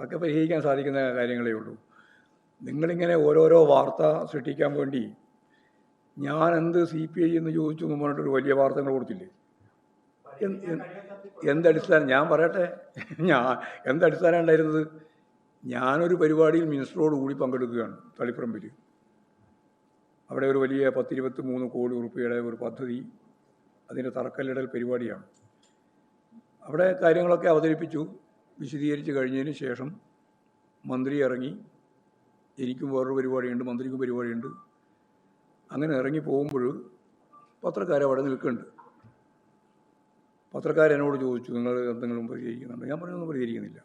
അതൊക്കെ പരിഹരിക്കാൻ സാധിക്കുന്ന കാര്യങ്ങളേ ഉള്ളൂ. നിങ്ങളിങ്ങനെ ഓരോരോ വാർത്ത സൃഷ്ടിക്കാൻ വേണ്ടി ഞാൻ എന്ത് സി പി ഐ എന്ന് ചോദിച്ചു പറഞ്ഞിട്ടൊരു വലിയ വാർത്തകൾ കൊടുത്തില്ലേ? എന്ത് എന്ത് എന്തടിസ്ഥാനം ഞാൻ പറയട്ടെ. ഞാൻ എന്തടിസ്ഥാനം ഉണ്ടായിരുന്നത്? ഞാനൊരു പരിപാടിയിൽ മിനിസ്റ്ററോട് കൂടി പങ്കെടുക്കുകയാണ് തളിപ്പറമ്പിൽ അവിടെ ഒരു വലിയ പത്തിരുപത്തി മൂന്ന് കോടി ഉറുപ്പിയുടെ ഒരു പദ്ധതി അതിന്റെ തറക്കല്ലിടൽ പരിപാടിയാണ്. അവിടെ കാര്യങ്ങളൊക്കെ അവതരിപ്പിച്ചു. വിശദീകരിച്ച് കഴിഞ്ഞതിന് ശേഷം മന്ത്രി ഇറങ്ങി. എനിക്കും വേറൊരു പരിപാടിയുണ്ട് മന്ത്രിക്കും പരിപാടിയുണ്ട്. അങ്ങനെ ഇറങ്ങി പോകുമ്പോൾ പത്രക്കാർ അവിടെ നിൽക്കുന്നുണ്ട്. പത്രക്കാരെന്നോട് ചോദിച്ചു നിങ്ങൾ എന്തെങ്കിലും പ്രതികരിക്കുന്നുണ്ട്? ഞാൻ പറഞ്ഞൊന്നും പ്രതികരിക്കുന്നില്ല.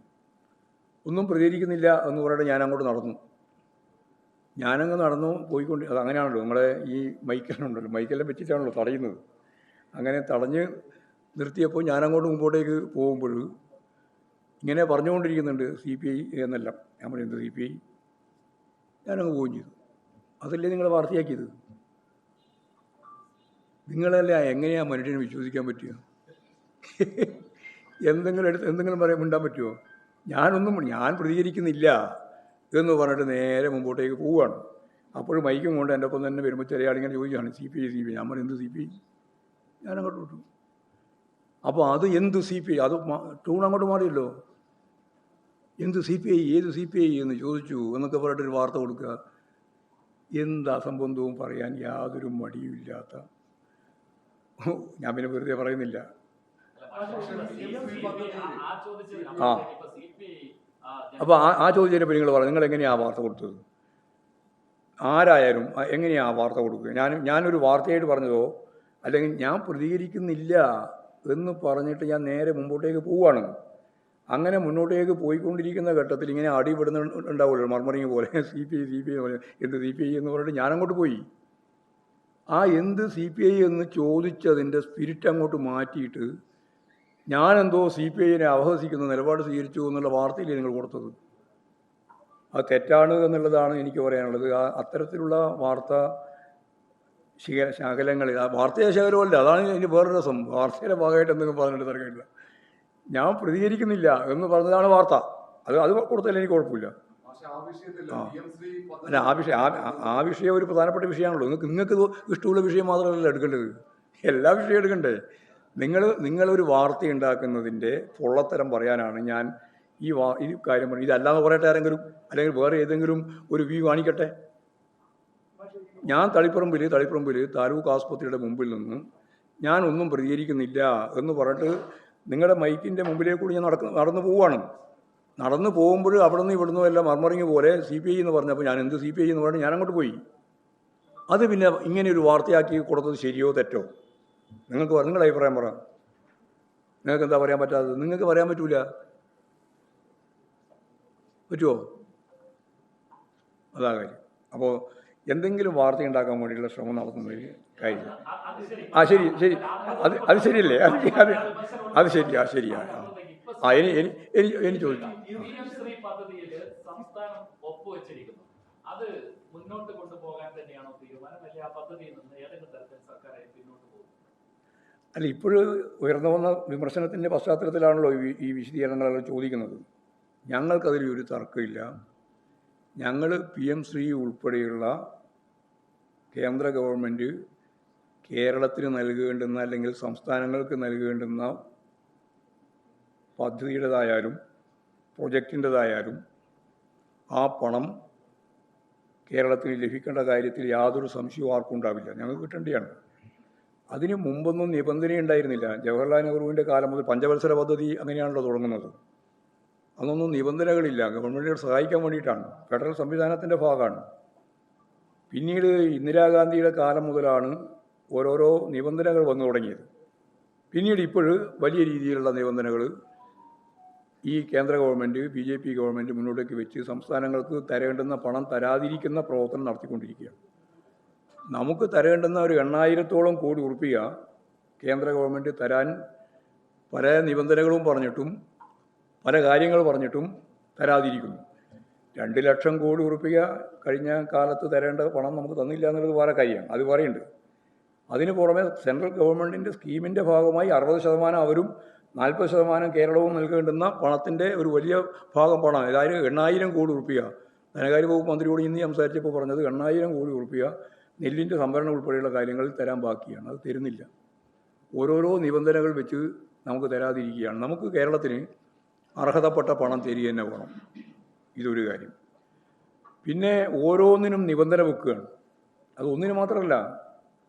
ഒന്നും പ്രതികരിക്കുന്നില്ല എന്ന് പറഞ്ഞിട്ട് ഞാൻ അങ്ങോട്ട് നടന്നു. ഞാനങ്ങ് നടന്നു പോയിക്കൊണ്ട് അത് അങ്ങനെയാണല്ലോ നിങ്ങളെ ഈ മൈക്കെല്ലാം ഉണ്ടല്ലോ മൈക്കെല്ലാം വെച്ചിട്ടാണല്ലോ തടയുന്നത്. അങ്ങനെ തടഞ്ഞ് നിർത്തിയപ്പോൾ ഞാനങ്ങോട്ട് മുമ്പോട്ടേക്ക് പോകുമ്പോൾ ഇങ്ങനെ പറഞ്ഞുകൊണ്ടിരിക്കുന്നുണ്ട് സി പി ഐ എന്നല്ല. ഞാൻ പറയുന്നത് സി പി ഐ? ഞാനങ്ങ് പോവുകയും ചെയ്തു. അതല്ലേ നിങ്ങൾ വാർത്തയാക്കിയത്? നിങ്ങളല്ലേ എങ്ങനെയാണ് മനുഷ്യനെ വിശ്വസിക്കാൻ പറ്റുക എന്തെങ്കിലും എടുത്ത് എന്തെങ്കിലും പറയാൻ മിണ്ടാൻ പറ്റുമോ ഞാനൊന്നും ഞാൻ പ്രതികരിക്കുന്നില്ല എന്ന് പറഞ്ഞിട്ട് നേരെ മുമ്പോട്ടേക്ക് പോവുകയാണ്. അപ്പോഴും മൈക്കും കൊണ്ട് എന്റെ ഒപ്പം തന്നെ വരുമ്പോൾ ചില ആളിങ്ങനെ ചോദിക്കുകയാണ് C P I C P I? ഞാൻ പറയുന്നത് സി പി ഐ? ഞാൻ അങ്ങോട്ട് വിട്ടു. അപ്പോൾ അത് എന്ത് സി പി ഐ അത് ടൂൺ അങ്ങോട്ട് മാറിയല്ലോ. എന്ത് സി പി ഐ ഏത് സി പി ഐ എന്ന് ചോദിച്ചു എന്നൊക്കെ പറഞ്ഞിട്ടൊരു വാർത്ത കൊടുക്കുക. എന്ത് അസംബന്ധവും പറയാൻ യാതൊരു മടിയുമില്ലാത്ത. ഞാൻ പിന്നെ വെറുതെ പറയുന്നില്ല. ആ. അപ്പോൾ ആ ആ ചോദിച്ചതിന്റെ നിങ്ങൾ പറഞ്ഞു നിങ്ങൾ എങ്ങനെയാണ് ആ വാർത്ത കൊടുത്തത്? ആരായാലും എങ്ങനെയാ എങ്ങനെയാണ് ആ വാർത്ത കൊടുക്കുക? ഞാൻ ഞാനൊരു വാർത്തയായിട്ട് പറഞ്ഞതോ? അല്ലെങ്കിൽ ഞാൻ പ്രതികരിക്കുന്നില്ല. എന്ന് പറഞ്ഞിട്ട് ഞാൻ നേരെ മുമ്പോട്ടേക്ക് പോവുകയാണ് അങ്ങനെ മുന്നോട്ടേക്ക് പോയിക്കൊണ്ടിരിക്കുന്ന ഘട്ടത്തിൽ ഇങ്ങനെ അടിപെടുന്ന ഉണ്ടാവുമല്ലോ മർമറിങ് പോലെ C P I C P I പോലെ. എന്ത് സി പി ഐ എന്ന് പറഞ്ഞിട്ട് ഞാനങ്ങോട്ട് പോയി. ആ എന്ത് സി പി ഐ എന്ന് ചോദിച്ചതിന്റെ സ്പിരിറ്റ് അങ്ങോട്ട് മാറ്റിയിട്ട് ഞാനെന്തോ സി പി ഐനെ അവഹസിക്കുന്ന നിലപാട് സ്വീകരിച്ചു എന്നുള്ള വാർത്തയിൽ നിങ്ങൾ കൊടുത്തത്. അത് തെറ്റാണ് എന്നുള്ളതാണ് എനിക്ക് പറയാനുള്ളത്. ആ അത്തരത്തിലുള്ള വാർത്ത ശിഖ ശകലങ്ങൾ ആ വാർത്തയെ ശകലമല്ല അതാണ് ഇതിന് വേറൊരു രസം. വാർത്തയുടെ ഭാഗമായിട്ട് എന്തെങ്കിലും പറഞ്ഞിട്ട് തിരക്കില്ല ഞാൻ പ്രതികരിക്കുന്നില്ല എന്ന് പറഞ്ഞതാണ് വാർത്ത. അത് അത് കൊടുത്താലും എനിക്ക് കുഴപ്പമില്ല. അല്ല ആ വിഷയം ആ- വിഷയം ഒരു പ്രധാനപ്പെട്ട വിഷയമാണല്ലോ. നിങ്ങൾക്ക് നിങ്ങൾക്ക് ഇഷ്ടമുള്ള വിഷയം മാത്രമല്ല എടുക്കേണ്ടത്. എല്ലാ വിഷയവും എടുക്കണ്ടേ? നിങ്ങൾ നിങ്ങളൊരു വാർത്ത ഉണ്ടാക്കുന്നതിന്റെ പൊള്ളത്തരം പറയാനാണ് ഞാൻ ഈ വാ ഈ കാര്യം പറഞ്ഞു ഇതല്ലാന്ന് പറയട്ടെ ആരെങ്കിലും അല്ലെങ്കിൽ വേറെ ഏതെങ്കിലും ഒരു വ്യൂ കാണിക്കട്ടെ? ഞാൻ തളിപ്പറമ്പിൽ തളിപ്പറമ്പിൽ താലൂക്ക് ആസ്പത്രിയുടെ മുമ്പിൽ നിന്ന് ഞാൻ ഒന്നും പ്രതികരിക്കുന്നില്ല എന്ന് പറഞ്ഞിട്ട് നിങ്ങളുടെ മൈക്കിന്റെ മുമ്പിലേക്ക് കൂടി ഞാൻ നടക്കുന്ന നടന്നു പോവുകയാണ് നടന്നു പോകുമ്പോൾ അവിടെ നിന്ന് ഇവിടുന്ന് എല്ലാം മർമറിങ് പോലെ സി പി ഐ എന്ന് പറഞ്ഞപ്പോൾ ഞാൻ എന്ത് സി പി ഐ എന്ന് പറഞ്ഞു ഞാൻ അങ്ങോട്ട് പോയി. അത് പിന്നെ ഇങ്ങനെ ഒരു വാർത്തയാക്കി കൊടുത്തത് ശരിയോ തെറ്റോ? നിങ്ങൾക്ക് നിങ്ങളുടെ അഭിപ്രായം പറ. നിങ്ങൾക്ക് എന്താ പറയാൻ പറ്റാത്തത്? നിങ്ങൾക്ക് പറയാൻ പറ്റൂല. പറ്റുമോ അതാ കാര്യം. അപ്പോൾ എന്തെങ്കിലും വാർത്ത ഉണ്ടാക്കാൻ വേണ്ടിയിട്ടുള്ള ശ്രമം നടത്തുന്നതിൽ കാര്യം. ആ ശരി ശരി. അത് അത് ശരിയല്ലേ? അത് അത് അത് ശരിയാ ശരിയാ ആ. ആ. ഇനി ഇനി ഇനി ചോദിച്ചു അത് മുന്നോട്ട് കൊണ്ടുപോകാൻ തന്നെയാണോ തീരുമാനം? അല്ലെങ്കിൽ ആ പദ്ധതിയിൽ നിന്ന് ഏതെങ്കിലും തരത്തിൽ സർക്കാർ പിന്നോട്ട് പോകും? അല്ല ഇപ്പോഴും ഉയർന്നു വന്ന വിമർശനത്തിന്റെ പശ്ചാത്തലത്തിലാണല്ലോ ഈ ഈ വിശദീകരണങ്ങളെല്ലാം ചോദിക്കുന്നത്. ഞങ്ങൾക്കതിൽ ഒരു തർക്കമില്ല. ഞങ്ങൾ പി എം ശ്രീ ഉൾപ്പെടെയുള്ള കേന്ദ്ര ഗവൺമെന്റ് കേരളത്തിന് നൽകേണ്ടുന്ന അല്ലെങ്കിൽ സംസ്ഥാനങ്ങൾക്ക് നൽകേണ്ടുന്ന പദ്ധതിയുടേതായാലും പ്രൊജക്റ്റിന്റെതായാലും ആ പണം കേരളത്തിന് ലഭിക്കേണ്ട കാര്യത്തിൽ യാതൊരു സംശയവും ആർക്കും ഉണ്ടാവില്ല. ഞങ്ങൾക്ക് കിട്ടേണ്ടതാണ്. അതിന് മുമ്പൊന്നും നിബന്ധനയുണ്ടായിരുന്നില്ല. ജവഹർലാൽ നെഹ്റുവിന്റെ കാലം മുതൽ പഞ്ചവത്സര പദ്ധതി അങ്ങനെയാണല്ലോ തുടങ്ങുന്നത്. അന്നൊന്നും നിബന്ധനകളില്ല. ഗവൺമെന്റിനെ സഹായിക്കാൻ വേണ്ടിയിട്ടാണ്. ഫെഡറൽ സംവിധാനത്തിന്റെ ഭാഗമാണ്. പിന്നീട് ഇന്ദിരാഗാന്ധിയുടെ കാലം മുതലാണ് ഓരോരോ നിബന്ധനകൾ വന്നു തുടങ്ങിയത്. പിന്നീട് ഇപ്പോൾ വലിയ രീതിയിലുള്ള നിബന്ധനകൾ ഈ കേന്ദ്ര government B J P government മുന്നോട്ടേക്ക് വെച്ച് സംസ്ഥാനങ്ങൾക്ക് തരേണ്ടുന്ന പണം തരാതിരിക്കുന്ന പ്രവർത്തനം നടത്തിക്കൊണ്ടിരിക്കുകയാണ്. നമുക്ക് തരേണ്ടുന്ന ഒരു എണ്ണായിരത്തോളം കോടി ഉറുപ്പിക കേന്ദ്ര ഗവൺമെന്റ് തരാൻ പല നിബന്ധനകളും പറഞ്ഞിട്ടും പല കാര്യങ്ങൾ പറഞ്ഞിട്ടും തരാതിരിക്കുന്നു. രണ്ട് ലക്ഷം കോടി ഉറപ്പിക്കുക കഴിഞ്ഞ കാലത്ത് തരേണ്ട പണം നമുക്ക് തന്നില്ല എന്നുള്ളത് വേറെ കാര്യമാണ്. അത് പറയുന്നുണ്ട്. അതിന് പുറമെ സെൻട്രൽ ഗവൺമെന്റിന്റെ സ്കീമിന്റെ ഭാഗമായി അറുപത് ശതമാനം അവരും നാൽപ്പത് ശതമാനം കേരളവും നൽകേണ്ടുന്ന പണത്തിന്റെ ഒരു വലിയ ഭാഗം പണം അതായത് എണ്ണായിരം കോടി ഉറപ്പിക്കുക ധനകാര്യ വകുപ്പ് മന്ത്രിയോട് ഇന്ന് സംസാരിച്ചപ്പോൾ പറഞ്ഞത് എണ്ണായിരം കോടി ഉറപ്പിക്കുക നെല്ലിന്റെ സംഭരണം ഉൾപ്പെടെയുള്ള കാര്യങ്ങളിൽ തരാൻ ബാക്കിയാണ്. അത് തരുന്നില്ല. ഓരോരോ നിബന്ധനകൾ വെച്ച് നമുക്ക് തരാതിരിക്കുകയാണ്. നമുക്ക് കേരളത്തിന് അർഹതപ്പെട്ട പണം തരിക തന്നെ വേണം ഇതൊരു കാര്യം. പിന്നെ ഓരോന്നിനും നിബന്ധന വെക്കുകയാണ്. അത് ഒന്നിനു മാത്രമല്ല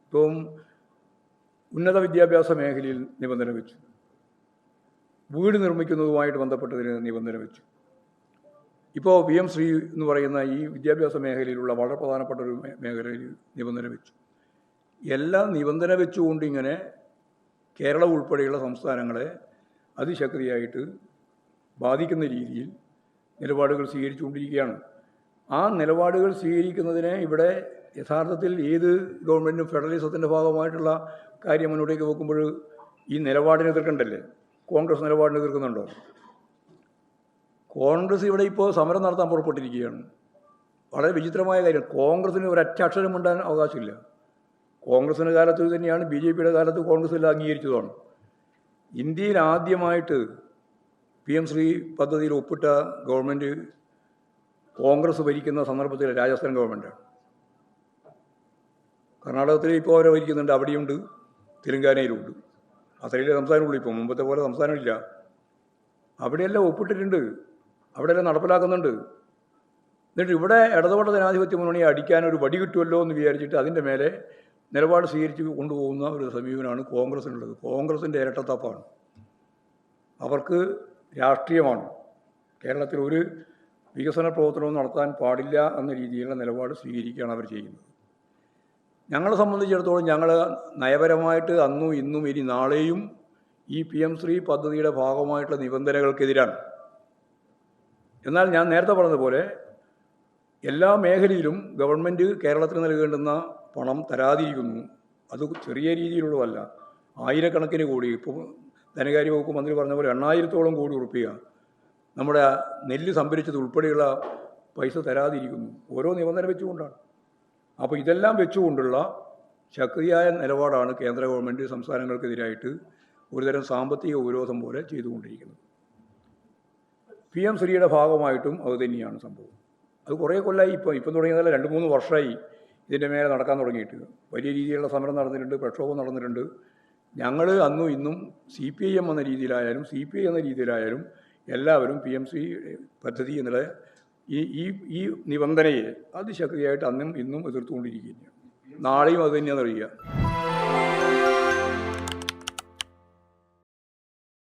ഇപ്പം ഉന്നത വിദ്യാഭ്യാസ മേഖലയിൽ നിബന്ധന വെച്ചു. വീട് നിർമ്മിക്കുന്നതുമായിട്ട് ബന്ധപ്പെട്ടതിന് നിബന്ധന വെച്ചു. ഇപ്പോൾ പി എം ശ്രീ എന്ന് പറയുന്ന ഈ വിദ്യാഭ്യാസ മേഖലയിലുള്ള വളരെ പ്രധാനപ്പെട്ട ഒരു മേഖലയിൽ നിബന്ധന വെച്ചു. എല്ലാം നിബന്ധന വെച്ചുകൊണ്ട് ഇങ്ങനെ കേരളം ഉൾപ്പെടെയുള്ള സംസ്ഥാനങ്ങളെ അതിശക്തിയായിട്ട് ബാധിക്കുന്ന രീതിയിൽ നിലപാടുകൾ സ്വീകരിച്ചുകൊണ്ടിരിക്കുകയാണ്. ആ നിലപാടുകൾ സ്വീകരിക്കുന്നതിന് ഇവിടെ യഥാർത്ഥത്തിൽ ഏത് ഗവൺമെന്റും ഫെഡറലിസത്തിന്റെ ഭാഗമായിട്ടുള്ള കാര്യം മുന്നോട്ടേക്ക് വെക്കുമ്പോൾ ഈ നിലപാടിനെ എതിർക്കണ്ടല്ലേ? കോൺഗ്രസ് നിലപാടിനെ എതിർക്കുന്നുണ്ടോ? കോൺഗ്രസ് ഇവിടെ ഇപ്പോൾ സമരം നടത്താൻ പുറപ്പെട്ടിരിക്കുകയാണ്. വളരെ വിചിത്രമായ കാര്യം. കോൺഗ്രസിന് അറ്റാക്ഷരം ഉണ്ടാൻ അവകാശമില്ല. കോൺഗ്രസിന്റെ കാലത്ത് തന്നെയാണ്. ബി ജെ പിയുടെ കാലത്ത് കോൺഗ്രസ് എല്ലാം അംഗീകരിച്ചതാണ് ഇന്ത്യയിൽ ആദ്യമായിട്ട് പി എം ശ്രീ പദ്ധതിയിൽ ഒപ്പിട്ട ഗവൺമെന്റ് കോൺഗ്രസ് ഭരിക്കുന്ന സന്ദർഭത്തിൽ രാജസ്ഥാൻ ഗവൺമെന്റാണ് കർണാടകത്തിൽ ഇപ്പോൾ അവരെ ഭരിക്കുന്നുണ്ട് അവിടെയുണ്ട് തെലുങ്കാനയിലുണ്ട്. അത്രയിലെ സംസ്ഥാനമുള്ളൂ ഇപ്പോൾ മുമ്പത്തെ പോലെ സംസ്ഥാനമില്ല. അവിടെയെല്ലാം ഒപ്പിട്ടിട്ടുണ്ട് അവിടെയെല്ലാം നടപ്പിലാക്കുന്നുണ്ട്. എന്നിട്ട് ഇവിടെ ഇടതുപെട്ട ജനാധിപത്യ മുന്നണിയെ അടിക്കാൻ ഒരു വടി കിട്ടുമല്ലോ എന്ന് വിചാരിച്ചിട്ട് അതിന്റെ മേലെ നിലപാട് സ്വീകരിച്ച് കൊണ്ടുപോകുന്ന ഒരു സമീപനമാണ് കോൺഗ്രസിനുള്ളത്. കോൺഗ്രസിന്റെ ഇരട്ടത്താപ്പാണ്. അവർക്ക് രാഷ്ട്രീയമാണ്. കേരളത്തിൽ ഒരു വികസന പ്രവർത്തനവും നടത്താൻ പാടില്ല എന്ന രീതിയിലുള്ള നിലപാട് സ്വീകരിക്കുകയാണ് അവർ ചെയ്യുന്നത്. ഞങ്ങളെ സംബന്ധിച്ചിടത്തോളം ഞങ്ങൾ നയപരമായിട്ട് അന്നും ഇന്നും ഇനി നാളെയും ഈ പി എം ശ്രീ പദ്ധതിയുടെ ഭാഗമായിട്ടുള്ള നിബന്ധനകൾക്കെതിരാണ്. എന്നാൽ ഞാൻ നേരത്തെ പറഞ്ഞതുപോലെ എല്ലാ മേഖലയിലും ഗവൺമെന്റ് കേരളത്തിന് നൽകേണ്ടുന്ന പണം തരാതിരിക്കുന്നു. അത് ചെറിയ രീതിയിലുള്ളതല്ല. ആയിരക്കണക്കിന് കൂടി. ഇപ്പോൾ ധനകാര്യ വകുപ്പ് മന്ത്രി പറഞ്ഞ പോലെ എണ്ണായിരത്തോളം കോടി ഉറപ്പിക്കുക നമ്മുടെ നെല്ല് സംഭരിച്ചത് ഉൾപ്പെടെയുള്ള പൈസ തരാതിരിക്കുന്നു. ഓരോ നിബന്ധന വെച്ചുകൊണ്ടാണ്. അപ്പോൾ ഇതെല്ലാം വെച്ചുകൊണ്ടുള്ള ശക്തിയായ നിലപാടാണ് കേന്ദ്ര ഗവൺമെന്റ് സംസ്ഥാനങ്ങൾക്കെതിരായിട്ട് ഒരുതരം സാമ്പത്തിക ഉപരോധം പോലെ ചെയ്തുകൊണ്ടിരിക്കുന്നത്. പി എം ശ്രീയുടെ ഭാഗമായിട്ടും അത് തന്നെയാണ് സംഭവം. അത് കുറേ കൊല്ലമായി ഇപ്പോൾ ഇപ്പം തുടങ്ങിയതല്ല രണ്ട് മൂന്ന് വർഷമായി ഇതിന്റെ മേലെ നടക്കാൻ തുടങ്ങിയിട്ട്. വലിയ രീതിയിലുള്ള സമരം നടന്നിട്ടുണ്ട് പ്രക്ഷോഭം നടന്നിട്ടുണ്ട്. ഞങ്ങൾ അന്നും ഇന്നും സി പി ഐ എം എന്ന രീതിയിലായാലും സി പി ഐ എന്ന രീതിയിലായാലും എല്ലാവരും പി എം സി പദ്ധതി എന്നുള്ള ഈ ഈ ഈ നിബന്ധനയെ അതിശക്തിയായിട്ട് അന്നും ഇന്നും എതിർത്തുകൊണ്ടിരിക്കുകയാണ്. നാളെയും അത് തന്നെയാണ് അറിയുക.